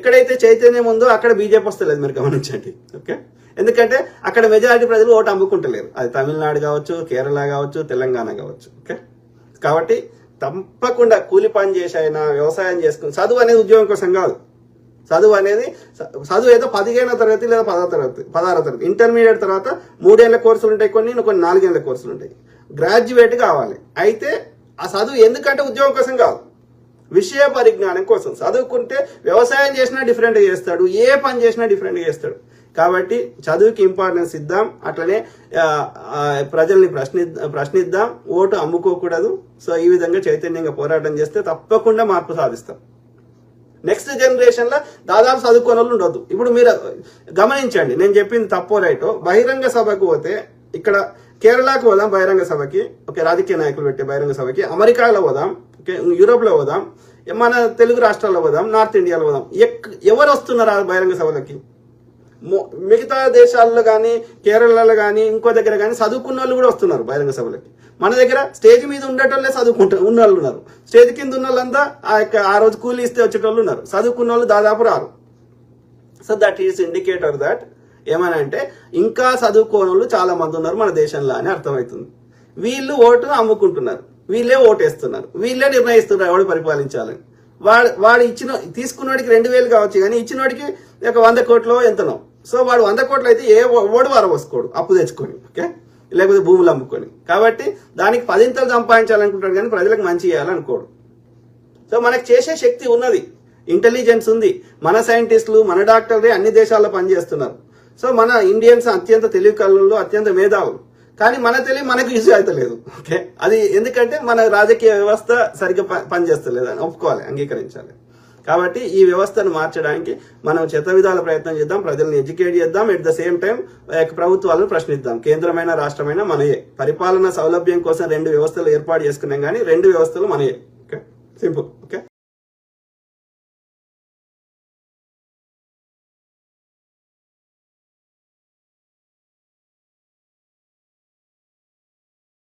ఎక్కడైతే చైతన్యం ఉందో అక్కడ బీజేపీ వస్తలేదు మీరు గమనించండి. ఓకే? ఎందుకంటే అక్కడ మెజారిటీ ప్రజలు ఓటు అమ్ముకుంటలేరు. అది తమిళనాడు కావచ్చు కేరళ కావచ్చు తెలంగాణ కావచ్చు. ఓకే? కాబట్టి తప్పకుండా కూలి పని చేసి అయినా వ్యవసాయం చేసుకుని చదువు అనేది ఉద్యోగం కోసం కాదు. చదువు అనేది చదువు ఏదో పదిహేనో తరగతి లేదా పదో తరగతి పదహారో తరగతి. ఇంటర్మీడియట్ తర్వాత మూడేళ్ళ కోర్సులు ఉంటాయి కొన్ని కొన్ని నాలుగేళ్ళ కోర్సులు ఉంటాయి. గ్రాడ్యుయేట్ కావాలి. అయితే ఆ చదువు ఎందుకంటే ఉద్యోగం కోసం కాదు. విషయ పరిజ్ఞానం కోసం. చదువుకుంటే వ్యవసాయం చేసినా డిఫరెంట్గా చేస్తాడు ఏ పని చేసినా డిఫరెంట్గా చేస్తాడు. కాబట్టి చదువుకి ఇంపార్టెన్స్ ఇద్దాం అట్లనే ప్రజల్ని ప్రశ్ని ప్రశ్నిద్దాం ఓటు అమ్ముకోకూడదు. సో ఈ విధంగా చైతన్యంగా పోరాటం చేస్తే తప్పకుండా మార్పు సాధిస్తాం. నెక్స్ట్ జనరేషన్లో దాదాపు చదువుకోని వాళ్ళు ఉండొద్దు. ఇప్పుడు మీరు గమనించండి నేను చెప్పింది తప్పో రైటో. బహిరంగ సభకు పోతే ఇక్కడ కేరళకు పోదాం బహిరంగ సభకి. ఓకే రాజకీయ నాయకులు పెట్టే బహిరంగ సభకి. అమెరికాలో పోదాం. ఓకే? యూరోప్లో పోదాం మన తెలుగు రాష్ట్రాల్లో పోదాం నార్త్ ఇండియాలో పోదాం. ఎక్- ఎవరు వస్తున్నారు ఆ బహిరంగ సభలకి? మిగతా దేశాల్లో కానీ కేరళలో కానీ ఇంకో దగ్గర కానీ చదువుకున్న వాళ్ళు కూడా వస్తున్నారు బహిరంగ సభలకి. మన దగ్గర స్టేజ్ మీద ఉండేటోళ్ళే చదువుకుంటారు ఉన్న వాళ్ళు ఉన్నారు. స్టేజ్ కింద ఉన్న వాళ్ళంతా ఆ యొక్క ఆ రోజు కూలీ ఇస్తే వచ్చేటోళ్ళు ఉన్నారు. చదువుకున్న వాళ్ళు దాదాపు రారు. So that is indicator that ఏమని అంటే ఇంకా చదువుకోని వాళ్ళు చాలా మంది ఉన్నారు మన దేశంలో అని అర్థమవుతుంది. వీళ్ళు ఓటును అమ్ముకుంటున్నారు. వీళ్ళే ఓటేస్తున్నారు. వీళ్ళే నిర్ణయిస్తున్నారు ఎవడు పరిపాలించాలని. వాడు వాడు ఇచ్చిన తీసుకున్నవాడికి రెండు వేలు కావచ్చు కానీ ఇచ్చినవాడికి ఒక వంద కోట్లు ఎంతనో. సో వాడు వంద కోట్లు అయితే ఏ ఓడి వారవసుకోడు అప్పు తెచ్చుకొని ఓకే? లేకపోతే భూములు అమ్ముకొని. కాబట్టి దానికి పదింతలు సంపాదించాలనుకుంటాడు కానీ ప్రజలకు మంచి చేయాలనుకోడు. సో మనకు చేసే శక్తి ఉన్నది. ఇంటెలిజెన్స్ ఉంది. మన సైంటిస్టులు మన డాక్టర్లే అన్ని దేశాల్లో పనిచేస్తున్నారు. సో మన ఇండియన్స్ అత్యంత తెలివి కళ్ళల్లో అత్యంత మేధావులు. కానీ మన తెలివి మనకు యూజ్ అవుతలేదు ఓకే అది ఎందుకంటే మన రాజకీయ వ్యవస్థ సరిగ్గా ప- పనిచేస్తలేదు అని ఒప్పుకోవాలి అంగీకరించాలి. కాబట్టి ఈ వ్యవస్థను మార్చడానికి మనం చెత్త విధాల ప్రయత్నం చేద్దాం ప్రజల్ని ఎడ్యుకేట్ చేద్దాం ఎట్ ద సేమ్ టైం ప్రభుత్వాలను ప్రశ్నిద్దాం. కేంద్రమైన రాష్ట్రమైన మనయే. పరిపాలన సౌలభ్యం కోసం రెండు వ్యవస్థలు ఏర్పాటు చేసుకున్నాం కానీ రెండు వ్యవస్థలు మనయే. Okay simple okay